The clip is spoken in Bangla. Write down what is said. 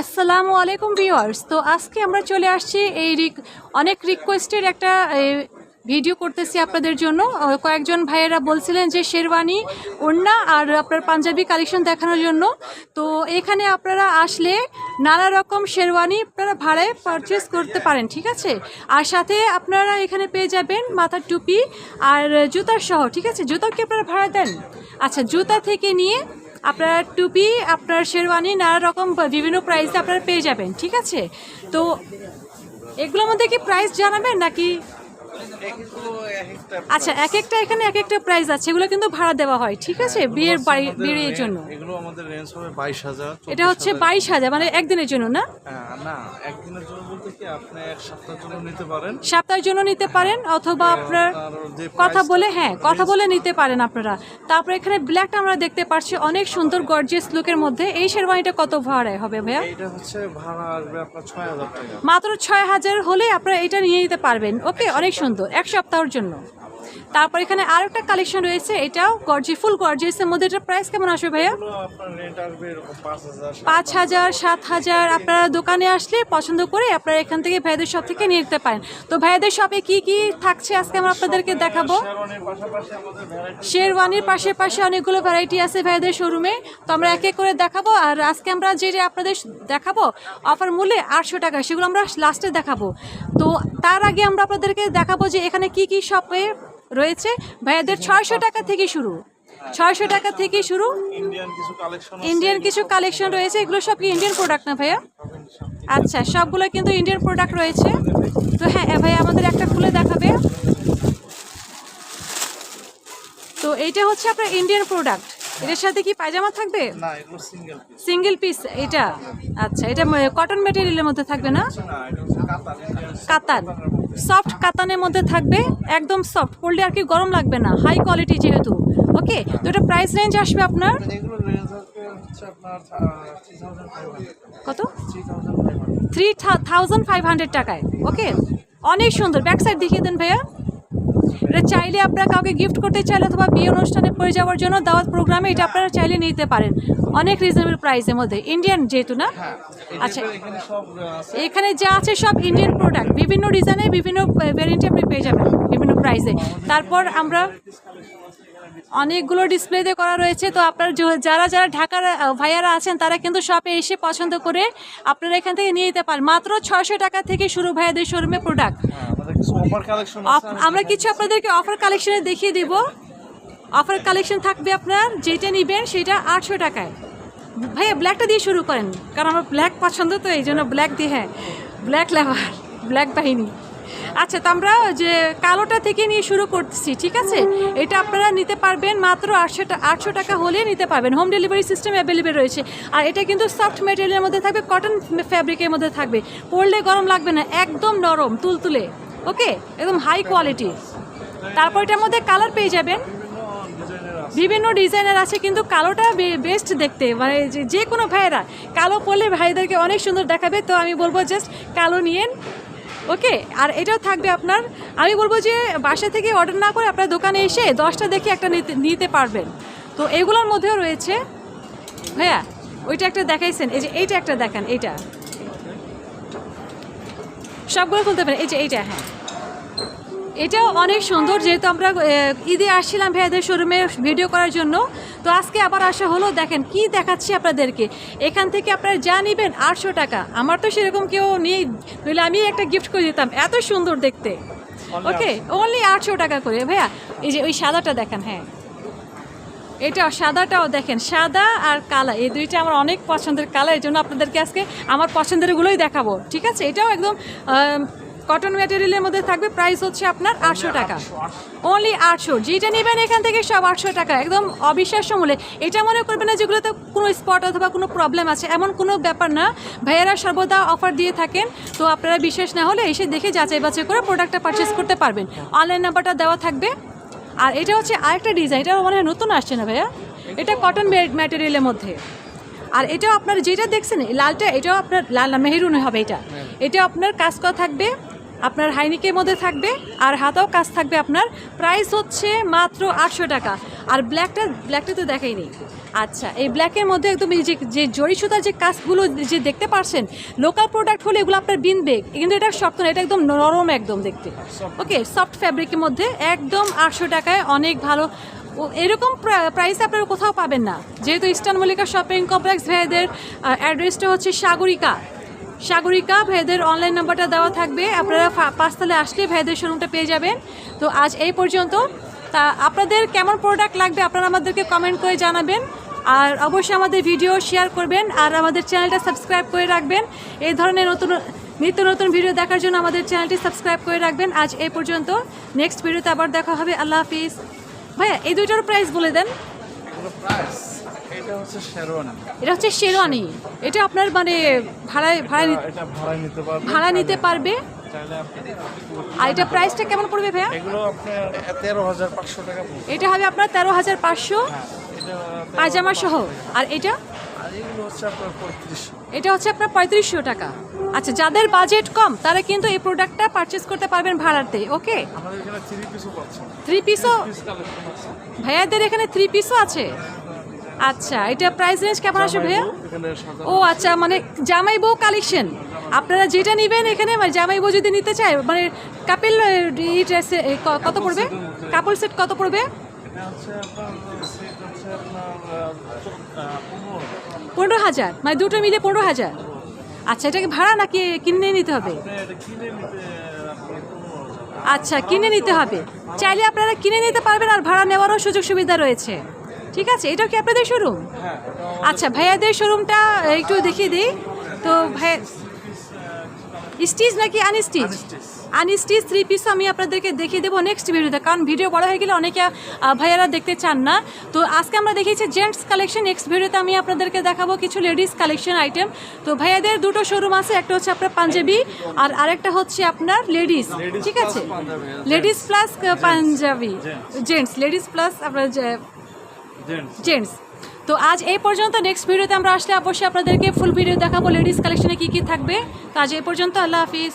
আসসালামু আলাইকুম ভিউয়ার্স। তো আজকে আমরা চলে আসছি এই অনেক রিকোয়েস্টের একটা ভিডিও করতেছি আপনাদের জন্য। কয়েকজন ভাইয়েরা বলছিলেন যে শেরওয়ানি, ওড়না আর আপনার পাঞ্জাবি কালেকশন দেখানোর জন্য। তো এখানে আপনারা আসলে নানা রকম শেরওয়ানি আপনারা ভাড়ায় পারচেস করতে পারেন, ঠিক আছে? আর সাথে আপনারা এখানে পেয়ে যাবেন মাথার টুপি আর জুতার সহ, ঠিক আছে? জুতা কি আপনারা ভাড়া দেন? আচ্ছা জুতা থেকে নিয়ে আপনার টুপি, আপনার শেরওয়ানি, নানা রকম বিভিন্ন প্রাইসে আপনারা পেয়ে যাবেন, ঠিক আছে? তো এগুলোর মধ্যে কি প্রাইস জানাবেন নাকি আচ্ছা এক একটা এখানে এক একটা প্রাইস আছে এগুলো কিন্তু ভাড়া দেওয়া হয় ঠিক আছে? বিয়ের বাড়ি বিয়ের জন্য। এগুলো আমাদের রেঞ্জ হবে বাইশ হাজার এটা হচ্ছে বাইশ হাজার মানে একদিনের জন্য না? না একদিনের জন্য বলতে কি আপনি এক সপ্তাহের জন্য নিতে পারেন। সপ্তাহের জন্য নিতে পারেন অথবা আপনার কথা বলে হ্যাঁ কথা বলে নিতে পারেন আপনারা। তারপরে এখানে ব্ল্যাকটা আমরা দেখতে পাচ্ছি অনেক সুন্দর গর্জিয়াস লুকের মধ্যে। এই শেরওয়ানিটা কত ভাড়ায় হবে ভাইয়া? এইটা হচ্ছে ভাড়া আসবে আপনার ছয় হাজার টাকা। মাত্র ছয় হাজার হলে আপনারা এটা নিয়ে নিতে পারবেন। ওকে অনেক সুন্দর এক সপ্তাহের জন্য। তারপর এখানে আর একটা কালেকশন রয়েছে এটাও গর্জি ফুল গর্জিয়াসের মধ্যে এটার প্রাইস কেমন আসবে ভাইয়া? পাঁচ হাজার সাত হাজার। আপনারা দোকানে আসলে পছন্দ করে আপনারা এখান থেকে ভাইয়াদের শপ থেকে নিয়ে নিতে পারেন। তো ভাইয়াদের শপে কি কি থাকছে আজকে আমরা আপনাদেরকে দেখাবো? শেরওয়ানির পাশে পাশে অনেকগুলো ভ্যারাইটি আছে ভাইয়াদের শোরুমে তো আমরা এক এক করে দেখাবো আর আজকে আমরা যে আপনাদের দেখাবো অফার মূল্যে আটশো টাকা সেগুলো আমরা লাস্টে দেখাবো। তো তার আগে আমরা আপনাদেরকে দেখাবো যে এখানে কি কি শপে রয়েছে। ভাইয়াদের ছয়শো টাকা থেকে শুরু। ছয়শো টাকা থেকে শুরু। ইন্ডিয়ান কিছু কালেকশন ইন্ডিয়ান কিছু কালেকশন রয়েছে। এগুলো সব কি ইন্ডিয়ান প্রোডাক্ট না ভাইয়া? আচ্ছা সবগুলো কিন্তু ইন্ডিয়ান প্রোডাক্ট রয়েছে। তো হ্যাঁ ভাই আমাদের একটা খুলে দেখাবে। তো এইটা হচ্ছে আপনার ইন্ডিয়ান প্রোডাক্ট এটার সাথে কি পায়জামা থাকবে? না এগুলো সিঙ্গেল পিস সিঙ্গেল পিস এটা? আচ্ছা এটা কটন ম্যাটেরিয়ালের মধ্যে থাকবে না? ইন্ডিয়ান কাতান। সফট কাতানের মধ্যে থাকবে একদম সফট পরলে আর কি গরম লাগবে না হাই কোয়ালিটি যেহেতু। ওকে তো এটা প্রাইস রেঞ্জ আসবে আপনার? হান্ড্রেড কত? Three thousand five three thousand five hundred টাকায়। ওকে অনেক সুন্দর। ব্যাক সাইড দেখিয়ে দেন ভাইয়া। এটা চাইলে আপনারা কাউকে গিফট করতে চাইলে অথবা বিয়ে অনুষ্ঠানে পড়ে যাওয়ার জন্য দাওয়াত প্রোগ্রামে এটা আপনারা চাইলে নিতে পারেন। অনেক রিজনেবল প্রাইসের মধ্যে। ইন্ডিয়ান যেহেতু না? হ্যাঁ। আচ্ছা। এখানে যা আছে সব ইন্ডিয়ান প্রোডাক্ট বিভিন্ন ডিজাইনে বিভিন্ন ভ্যারিয়েন্টে আপনি পেয়ে যাবেন বিভিন্ন প্রাইসে তারপর আমরা অনেকগুলো ডিসপ্লেতে করা রয়েছে। তো আপনার যারা যারা ঢাকার ভাইয়ারা আছেন তারা কিন্তু শপে এসে পছন্দ করে আপনারা এখান থেকে নিয়ে নিতে পারেন। মাত্র ছয়শো টাকা থেকে শুরু ভাইয়াদের শোরুমে প্রোডাক্ট আমরা কিছু আপনাদেরকে অফার কালেকশনে দেখিয়ে দিব। অফার কালেকশন থাকবে আপনার যেটা নেবেন সেটা আটশো টাকায়। ভাইয়া ব্ল্যাকটা দিয়ে শুরু করেন কারণ আমার ব্ল্যাক পছন্দ তো এই জন্য ব্ল্যাক দিয়ে হ্যাঁ ব্ল্যাক লেভার ব্ল্যাক বাহিনী। আচ্ছা তো আমরা যে কালোটা থেকে নিয়ে শুরু করতেছি ঠিক আছে? এটা আপনারা নিতে পারবেন মাত্র আটশো আটশো টাকা হলে নিতে পারবেন। হোম ডেলিভারি সিস্টেম অ্যাভেলেবেল রয়েছে। আর এটা কিন্তু সফট মেটেরিয়ালের মধ্যে থাকবে কটন ফ্যাব্রিকের মধ্যে থাকবে। পরলে গরম লাগবে না একদম নরম তুলতুলে। ওকে? একদম হাই কোয়ালিটি তারপর এটার মধ্যে কালার পেয়ে যাবেন। বিভিন্ন ডিজাইনার আছে, কিন্তু কালোটা বেস্ট দেখতে। মানে যে- কোনো ভাইয়েরা, কালো পরলে ভাইদেরকে অনেক সুন্দর দেখাবে। তো আমি বলব জাস্ট কালো নিয়েন। ওকে? আর এটাও থাকবে আপনার। আমি বলব যে, বাসা থেকে অর্ডার না করে আপনার দোকানে এসে দশটা দেখে একটা নিতে পারবেন। তো এগুলোর মধ্যেও রয়েছে। হ্যাঁ ওইটা একটা দেখাইছেন। এই যে, এইটা একটা দেখান, এইটা। সবগুলো খুলতে পারেন। এই যে এইটা হ্যাঁ। এটাও অনেক সুন্দর যেহেতু আমরা ঈদে আসছিলাম ভাইয়াদের শোরুমে ভিডিও করার জন্য। তো আজকে আবার আসা হলো দেখেন কি দেখাচ্ছি আপনাদেরকে। এখান থেকে আপনারা যা নেবেন আটশো টাকা। আমার তো সেরকম কেউ নেই নইলে আমি একটা গিফট করে দিতাম। এত সুন্দর দেখতে। ওকে অনলি আটশো টাকা করে। ভাইয়া এই যে ওই সাদাটা দেখেন হ্যাঁ। এটা সাদাটাও দেখেন সাদা আর কালা। এই দুইটা আমার অনেক পছন্দের কালার এই জন্য আপনাদেরকে আজকে আমার পছন্দেরগুলোই দেখাবো ঠিক আছে? এটাও একদম কটন ম্যাটেরিয়ালের মধ্যে থাকবে প্রাইস হচ্ছে আপনার আটশো টাকা। অনলি আটশো। যেটা নেবেন এখান থেকে সব আটশো টাকা একদম অবিশ্বাস্য মূল্যে। এটা মনে করবেন না যেগুলোতে কোনো স্পট অথবা কোনো প্রবলেম আছে এমন কোনো ব্যাপার না। ভাইয়েরা সর্বদা অফার দিয়ে থাকেন তো আপনারা বিশ্বাস না হলে এসে দেখে যাচাই বাছাই করে প্রোডাক্টটা পারচেস করতে পারবেন। অনলাইন নাম্বারটা দেওয়া থাকবে। আর এটা হচ্ছে আরেকটা ডিজাইন এটা মানে হয় নতুন আসছে না ভাইয়া? এটা কটন ম্যাটেরিয়ালের মধ্যে। আর এটাও আপনার যেটা দেখছেন লালটা এটাও আপনার লাল না মেহেরুন হবে এটা। এটা আপনার কাজ করা থাকবে। আপনার হাইনিকের মধ্যে থাকবে আর হাতাও কাজ থাকবে আপনার প্রাইস হচ্ছে মাত্র আটশো টাকা। আর ব্ল্যাকটা ব্ল্যাকটা তো দেখাইনি আচ্ছা এই ব্ল্যাকের মধ্যে একদম এই যে যে জড়ি সুতার যে কাজগুলো যে দেখতে পারছেন লোকাল প্রোডাক্ট হলে এগুলো আপনার বিনবে। কিন্তু এটা শক্ত না, এটা একদম নরম একদম দেখতে। ওকে সফট ফ্যাব্রিকের মধ্যে একদম আটশো টাকায় অনেক ভালো। ও, এরকম প্রাইস আপনারা কোথাও পাবেন না। যেহেতু ইস্টার্ন মল্লিকা শপিং কমপ্লেক্স ভাইদের অ্যাড্রেসটা হচ্ছে সাগরিকা। সাগরিকা, ভাইদের অনলাইন নাম্বারটা দেওয়া থাকবে। আপনারা পাঁচতলে আসলে ভাইদের শোরুমটা পেয়ে যাবেন। তো আজ এই পর্যন্ত। তা আপনাদের কেমন প্রোডাক্ট লাগবে আপনারা আমাদেরকে কমেন্ট করে জানাবেন। আর অবশ্যই আমাদের ভিডিও শেয়ার করবেন আর আমাদের চ্যানেলটা সাবস্ক্রাইব করে রাখবেন। এই ধরনের নতুন, নিত্য নতুন ভিডিও দেখার জন্য আমাদের চ্যানেলটি সাবস্ক্রাইব করে রাখবেন। আজ এই পর্যন্ত। নেক্সট ভিডিওতে আবার দেখা হবে। আল্লাহ হাফিজ। ভাইয়া, এই দুইটার প্রাইস বলে দেন। প্রাইস এটা হচ্ছে শেরওয়ানি। এটা হচ্ছে শেরওয়ানি। এটা আপনার মানে ভাড়ায় ভাড়া এটা ভাড়া নিতে পারবেন ভাড়া নিতে পারবে। আর এটা প্রাইসটা কেমন পড়বে ভাইয়া? এগুলো আপনার তেরো হাজার পাঁচশো টাকা এটা হবে আপনার তেরো হাজার পাঁচশো হ্যাঁ এটা পায়জামা সহ। আর এটা? এটা হচ্ছে আপনার পঁয়ত্রিশশো টাকা। আচ্ছা যাদের বাজেট কম তারা কিন্তু এই প্রোডাক্টটা পারচেস করতে পারবেন ভাড়াতে ওকে থ্রি পিসও ভাইয়াদের এখানে থ্রি পিসও আছে? আচ্ছা এটা প্রাইস রেঞ্জ কেমন আসবে ভাইয়া? ও আচ্ছা মানে জামাই বউ কালেকশন আপনারা যেটা নেবেন এখানে মানে জামাই বউ যদি নিতে চায় মানে কাপিল কত পড়বে? কাপল সেট কত পড়বে? পনেরো হাজার। মানে দুটো মিলে পনেরো হাজার। আচ্ছা এটাকে ভাড়া নাকি কিনে নিতে হবে? আচ্ছা কিনে নিতে হবে। চাইলে আপনারা কিনে নিতে পারবেন আর ভাড়া নেওয়ারও সুযোগ সুবিধা রয়েছে। ঠিক আছে এটা কি আপনাদের শোরুম আচ্ছা ভাইয়াদের শোরুমটা একটু দেখিয়ে দিই। তো ভাই স্টিচ নাকি আনস্টিচ আনস্টিচ থ্রি পিস আমি আপনাদেরকে দেখিয়ে দেবো নেক্সট ভিডিওতে কারণ ভিডিও বড় হয়ে গেলে অনেকে ভাইয়ারা দেখতে চান না। তো আজকে আমরা দেখিয়েছি জেন্টস কালেকশন নেক্সট ভিডিওতে আমি আপনাদেরকে দেখাবো কিছু লেডিস কালেকশন আইটেম তো ভাইয়াদের দুটো শোরুম আছে একটা হচ্ছে আপনার পাঞ্জাবি আর আরেকটা হচ্ছে আপনার লেডিস ঠিক আছে? Ladies plus Punjabi. Gents ladies plus আপনার জেন্টস তো আজ এই পর্যন্ত নেক্সট ভিডিওতে আমরা আসলে অবশ্যই আপনাদেরকে ফুল ভিডিও দেখাবো লেডিস কালেকশনে কী কী থাকবে। তো আজ এই পর্যন্ত আল্লাহ হাফিজ।